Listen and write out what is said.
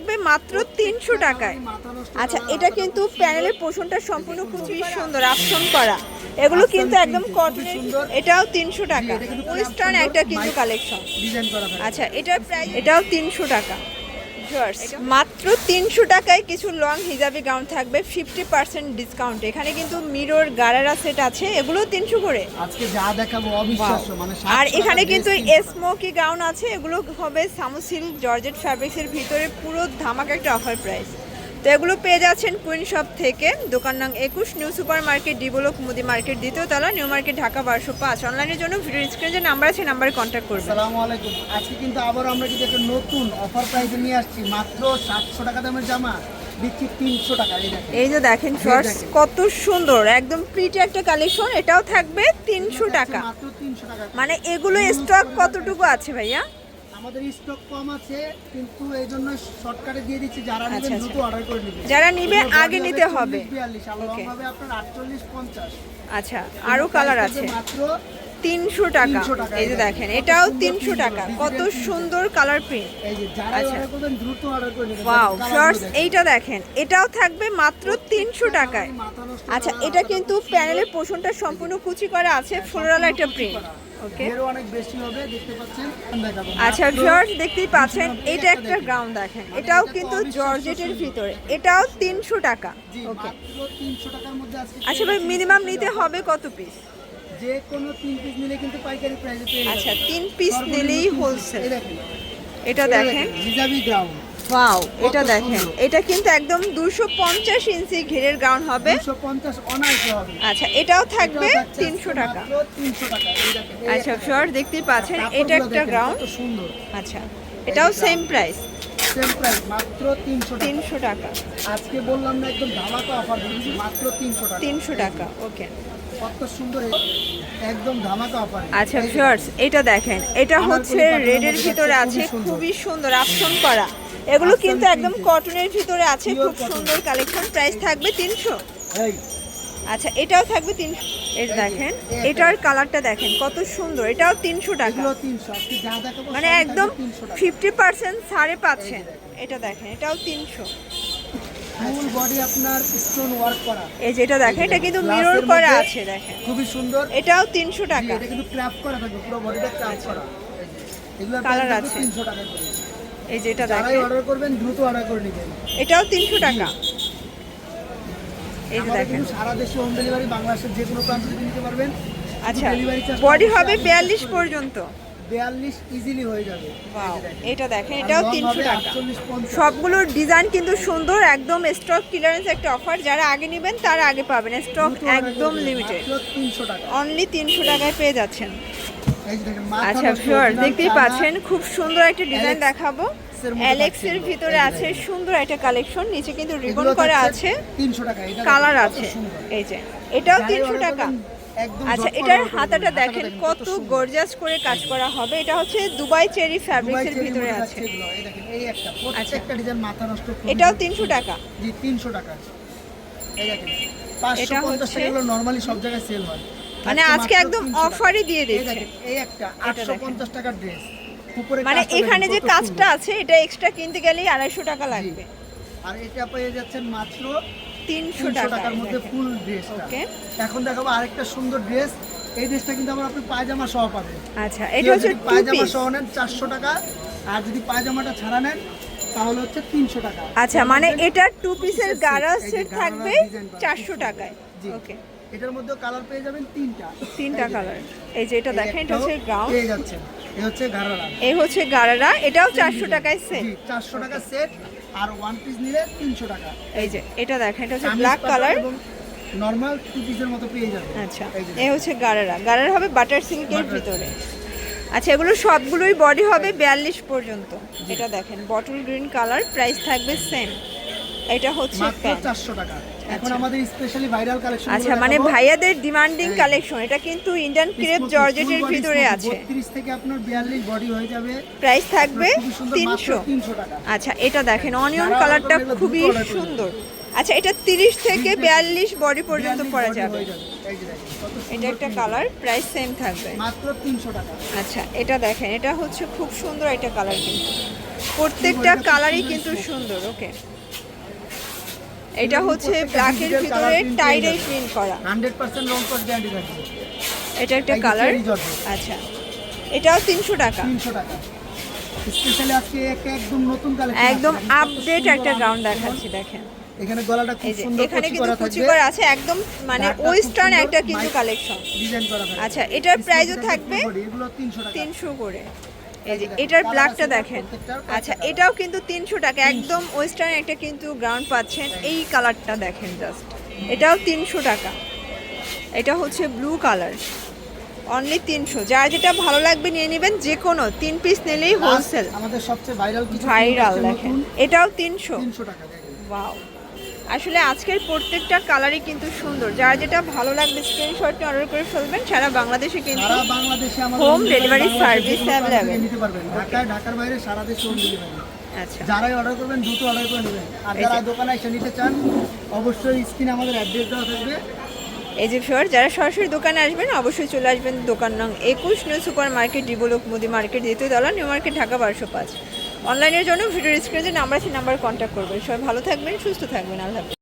থাকবে মাত্র তিনশো টাকায়। আচ্ছা এটা কিন্তু প্যানেলের পোষণটা সম্পূর্ণ খুবই সুন্দর আপসন করা। এগুলো কিন্তু একদম কটনের এটাও তিনশো টাকা। ওয়েস্টার্ন একটা কিন্তু কালেকশন আচ্ছা এটা প্রাইস এটাও তিনশো টাকা। Viewers, মাত্র তিনশো টাকায় কিছু লং হিজাবি গাউন থাকবে ফিফটি পার্সেন্ট ডিসকাউন্ট এখানে কিন্তু মিরর গারারা সেট আছে এগুলো তিনশো করে। আজকে যা দেখাবো অবিশ্বাস্য মানে আর এখানে কিন্তু স্মোকি গাউন আছে এগুলো হবে সামুসিল জর্জেট ফ্যাব্রিক্সের ভিতরে পুরো ধামাকা একটা অফার প্রাইস তো এগুলো পেয়ে যাচ্ছেন কুইন শপ থেকে। দোকান নং একুশ new super market D block মুদি মার্কেট দ্বিতীয় তলা নিউ মার্কেট ঢাকা বারোশো পাঁচ। অনলাইনের জন্য ভিডিও স্ক্রিনে যে নাম্বার আছে নাম্বারে কন্ট্যাক্ট করবেন। আসসালামু আলাইকুম। আজকে কিন্তু আবার আমরা কিন্তু একটা নতুন অফার প্রাইসে নিয়ে আসছি। মাত্র সাতশো টাকা দামের জামা এই যে দেখেন শর্টস কত সুন্দর একদম প্রিটি একটা কালেকশন এটাও থাকবে তিনশো টাকা। তিনশো টাকা। মানে এগুলো স্টক কতটুকু আছে ভাইয়া? আমাদের স্টক কম আছে কিন্তু এই জন্য শর্টকাটে দিয়ে দিচ্ছি। যারা আচ্ছা, দ্রুত অর্ডার করে নেবে যারা নিবে আগে নিতে হবে। বিয়াল্লিশ আর লং হবে আপনার আটচল্লিশ পঞ্চাশ। আচ্ছা আরও কালার আছে। মাত্র তিনশো টাকা। 300 এই যে দেখেন এটাও তিনশো টাকা। কত সুন্দর কালার প্রিন্ট আচ্ছা। ওয়াও শর্টস এইটা দেখেন এটাও থাকবে মাত্র তিনশো টাকায়। আচ্ছা এটা কিন্তু প্যানেলের পোষণটা সম্পূর্ণ কুচি করা আছে ফ্লোরাল একটা প্রিন্ট আচ্ছা ভিউয়ার্স দেখতেই পাচ্ছেন এটা একটা গ্রাউন্ড দেখেন। এটাও কিন্তু জর্জেটের ভিতরে। এটাও তিনশো টাকা। ওকে মাত্র 300 টাকার মধ্যে আজকে আচ্ছা ভাই মিনিমাম নিতে হবে কত পিস যে কোনো তিন পিস নিলে কিন্তু পাইকারি প্রাইসে পেয়ে যাবেন। আচ্ছা তিন পিস নিলেই হোলসেল এটা দেখেন। হিজাবি গ্রাউন্ড ওয়াও এটা দেখেন। এটা কিন্তু একদম দুশো পঞ্চাশ ইঞ্চি ঘেরের গ্রাউন্ড হবে। 250 অনায়াসে হবে। আচ্ছা এটাও থাকবে এটাও থাকছে তিনশো আজকে টাকা। 300 টাকা আচ্ছা। শর্ট দেখতেই পাচ্ছেন। এটা একটা কত সুন্দর। আচ্ছা এটাও সেম প্রাইস সেম প্রাইস মাত্র 300 টাকা। তিনশো টাকা। আজকে বললাম না একদম ধামাকা অফার দিচ্ছি মাত্র 300 টাকা। তিনশো টাকা ওকে কত সুন্দর একদম ধামাকা অফার আচ্ছা শর্টস এটা দেখেন এটা হচ্ছে রেডের ভিতরে আছে খুবই সুন্দর। আপসন করা। এগুলো কিন্তু একদম কটনের ভিতরে আছে খুব সুন্দর কালেকশন প্রাইস থাকবে তিনশো। আচ্ছা এটাও থাকবে তিনশো। যে, দেখেন এটার কালারটা দেখেন কত সুন্দর এটাও তিনশো টাকা। এগুলো 300 আজকে যা দেখাবো মানে একদম থাকবে 300 টাকা। ফিফটি পার্সেন্ট ছাড়ে পাচ্ছেন এটা দেখেন এটাও তিনশো। ফুল বডি আপনার স্টোন ওয়ার্ক করা। এই যেটা দেখেন এটা কিন্তু মিরর করা আছে দেখেন। খুবই সুন্দর। এটাও তিনশো জি, টাকা। এটা কিন্তু ক্র্যাফট করা থাকবে পুরো বডিটা ক্র্যাফট করা। এগুলো প্রাইস আছে। 300 টাকা করে। এই যেটা দেখেন। অর্ডার করবেন দ্রুত অর্ডার করে নেবেন। এটাও তিনশো টাকা। এই যে দেখেন। সারা দেশে হোম ডেলিভারি বাংলাদেশের যে কোনো প্রান্ত থেকে নিতে পারবেন। আচ্ছা বডি হবে আপনি বিয়াল্লিশ করবেন। পর্যন্ত। 42 ইজিলি হয়ে যাবে। Wow, এই যে দেখেন। এটা দেখেন এটাও তিনশো টাকা। 48, 50 সবগুলোর ডিজাইন কিন্তু সুন্দর একদম স্টক ক্লিয়ারেন্স একটা অফার যারা আগে নেবেন তারা আগে পাবেন। স্টক একদম লিমিটেড 300 টাকা। অনলি তিনশো টাকায় পেয়ে যাচ্ছেন। আচ্ছা দেখতেই পাচ্ছেন খুব সুন্দর একটা ডিজাইন দেখাবো। এর অ্যালেক্সের ভিতরে আছে সুন্দর একটা কালেকশন নিচে কিন্তু রিবন করা আছে। 300 টাকা কালার আছে। এই যে এটাও যারাই তিনশো order টাকা। করবেন, একদম আচ্ছা এটার হাতাটা দেখেন কত গর্জাস করে কাজ করা হবে। এটা হচ্ছে দুবাই চেরি ফ্যাব্রিক্সের ভিতরে আছে। এই একটা প্রত্যেকটা ডিজাইন মাথা নষ্ট এটাও সুন্দর। তিনশো টাকা। জি 300 টাকা। এই দেখেন 550 এটা হচ্ছে- টাকা এগুলো নরমালি সব জায়গায় সেল হয়। মানে আজকে একদম 300 অফারই দিয়ে এই দিচ্ছে। এই একটা এটা দেখেন। 850 টাকার ড্রেস মানে এখানে যে কাজটা আছে এটা এক্সট্রা কিনতে গেলেই আড়াইশো টাকা লাগবে। আর এটা পেয়ে যাচ্ছেন মাত্র তিনশো টাকার মধ্যে ফুল ড্রেসটা ওকে এখন দেখাবো আরেকটা সুন্দর ড্রেস এই ড্রেসটা কিন্তু আবার আপনি পায়জামা সহ পাবেন। আচ্ছা এটা হচ্ছে পায়জামা সহ নেন চারশো টাকা আর যদি পায়জামাটা ছাড়া নেন তাহলে হচ্ছে তিনশো টাকা। আচ্ছা মানে এটা টু পিসের গারা সেট থাকবে চারশো টাকায়। ওকে এটার মধ্যেও কালার পেয়ে যাবেন তিনটা। তিনটা কালার এই যে এটা দেখেন এটা হচ্ছে গ্রাউন্ড পেয়ে যাচ্ছেন। এই হচ্ছে গারারা। এই হচ্ছে গারারা এটাও চারশো টাকায় সেট চারশো টাকা সেট আর ওয়ান পিস নিলে তিনশো টাকা। এই যে এটা দেখেন এটা হচ্ছে ব্ল্যাক কালার নর্মাল টু পিসের মতো পেয়ে যাবেন। আচ্ছা এই হচ্ছে গারারা। গারারা হবে বাটার সিল্কের ভিতরে। আচ্ছা এগুলো সবগুলোই বডি হবে বিয়াল্লিশ পর্যন্ত। এটা দেখেন বটল গ্রিন কালার প্রাইস থাকবে সেম এটা হচ্ছে প্যান্ট টাকা। এখন আচ্ছা। আমাদের স্পেশালি ভাইরাল কালেকশন আচ্ছা মানে ভাইয়াদের ডিমান্ডিং কালেকশন এটা কিন্তু ইন্ডিয়ান ক্রেপ জর্জেটের ভিতরে আছে। 32 থেকে আপনার 42 বডি হয়ে যাবে। প্রাইস থাকবে খুবই সুন্দর মাত্র তিনশো। 300 টাকা। আচ্ছা এটা দেখেন অনিয়ন কালারটা খুবই সুন্দর। আচ্ছা এটা তিরিশ থেকে বিয়াল্লিশ বডি পর্যন্ত 42 পরা যাবে। এটা একটা কালার প্রাইস সেম থাকবে। মাত্র 300 টাকা। আচ্ছা এটা দেখেন এটা হচ্ছে খুব সুন্দর একটা কালার কিন্তু। প্রত্যেকটা কালারই কিন্তু সুন্দর ওকে এটা হচ্ছে ব্ল্যাকের ভিতরে টাইডাই প্রিন্ট করা। হান্ড্রেড পার্সেন্ট রং কস গ্যারান্টি থাকবে। এটা একটা কালার আচ্ছা। এটাও তিনশো টাকা। তিনশো টাকা। স্পেশালি আজকে একটা একদম নতুন কালেকশন একদম আপডেট একটা গ্রাউন্ড দেখাচ্ছি দেখেন। এখানে গলাটা খুব সুন্দর এখানে কিন্তু কুচি করা আছে একদম মানে ওয়েস্টার্ন একটা কিন্তু মাইক- কালেকশন ডিজাইন করা আচ্ছা এটার প্রাইসও থাকবে এগুলো 300 টাকা। তিনশো করে। এই যে এটার ব্ল্যাকটা দেখেন। আচ্ছা এটাও কিন্তু তিনশো টাকা। একদম ওয়েস্টার্ন একটা কিন্তু গ্রাউন্ড পাচ্ছেন। এই কালারটা দেখেন জাস্ট এটাও তিনশো টাকা। এটা হচ্ছে ব্লু কালার অনলি তিনশো। যার যেটা ভালো লাগবে নিয়ে নেবেন যে কোনো তিন পিস নিলেই হোলসেল আমাদের সবচেয়ে ভাইরাল ভাইরাল দেখেন। এটাও তিনশো। 300 টাকা ওয়াও আসলে আজকের প্রত্যেকটা কালারই কিন্তু সুন্দর। যার যেটা ভালো লাগবে স্ক্রিনশট অর্ডার করে ফেলবেন সারা বাংলাদেশে কিন্তু সারা বাংলাদেশে আমাদের কোনো প্রান্ত থেকে available। নিতে পারবেন। ঢাকায় ঢাকার বাইরে সারা দেশে হোম ডেলিভারি আচ্ছা। যারাই অর্ডার করবেন দ্রুত অর্ডার করে নেবেন। আর যারা দোকানে এসে নিতে চান অবশ্যই স্ক্রিনে আমাদের অ্যাড্রেস দেওয়া থাকবে। এই যে ফিওর যারা সরাসরি দোকানে আসবেন অবশ্যই চলে আসবেন দোকান নং একুশ নিউ সুপার মার্কেট ডিবোলক মুদি মার্কেট দ্বিতীয় তলা নিউ মার্কেট ঢাকা বারোশো পাঁচ। অনলাইনের জন্য ভিডিও স্ক্রিনে নাম্বার আছে নাম্বার কন্ট্যাক্ট করবেন সবাই ভালো থাকবেন, সুস্থ থাকবেন আল্লাহ।